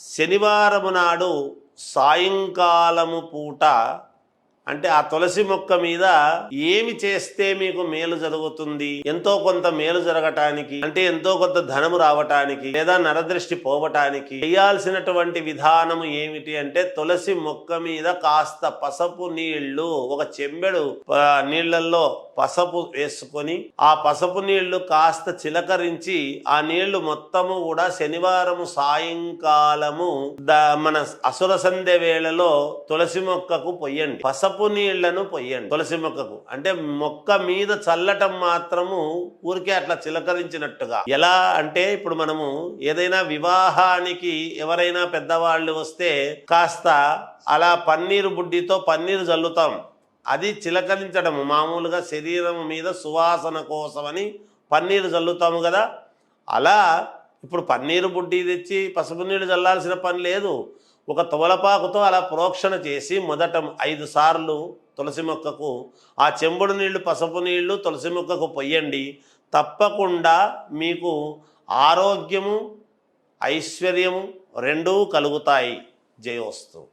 శనివారము నాడు సాయంకాలము పూట అంటే ఆ తులసి మొక్క మీద ఏమి చేస్తే మీకు మేలు జరుగుతుంది? ఎంతో కొంత మేలు జరగటానికి అంటే ఎంతో కొంత ధనము రావటానికి లేదా నరదృష్టి పోవటానికి చేయాల్సినటువంటి విధానము ఏమిటి అంటే తులసి మొక్క మీద కాస్త పసపు నీళ్ళు ఒక చెంబెడు నీళ్ళలో పసపు వేసుకొని ఆ పసపు నీళ్ళు కాస్త చిలకరించి ఆ నీళ్ళు మొత్తము కూడా శనివారం సాయంకాలము మన అసుర సంధ్య వేళలో తులసి మొక్కకు పొయ్యండి. పసపు నీళ్ళను పొయ్యండి. తులసి మొక్కకు. అంటే మొక్క మీద చల్లటం మాత్రము ఊరికే అట్లా చిలకరించినట్టుగా. ఎలా అంటే ఇప్పుడు మనము ఏదైనా వివాహానికి ఎవరైనా పెద్దవాళ్ళు వస్తే కాస్త అలా పన్నీరు బుడ్డితో పన్నీరు చల్లుతాం అది చిలకరించడము. మామూలుగా శరీరం మీద సువాసన కోసమని పన్నీరు చల్లుతాము కదా. అలా ఇప్పుడు పన్నీరు బుడ్డి తెచ్చి పసుపు నీళ్ళు చల్లాల్సిన పని లేదు. ఒక తోలపాకుతో అలా ప్రోక్షణ చేసి మొదట ఐదు సార్లు తులసి మొక్కకు ఆ చెంబుడు నీళ్ళు పసుపు నీళ్ళు తులసి మొక్కకు పొయ్యండి. తప్పకుండా మీకు ఆరోగ్యము ఐశ్వర్యము రెండూ కలుగుతాయి. జయోస్తు.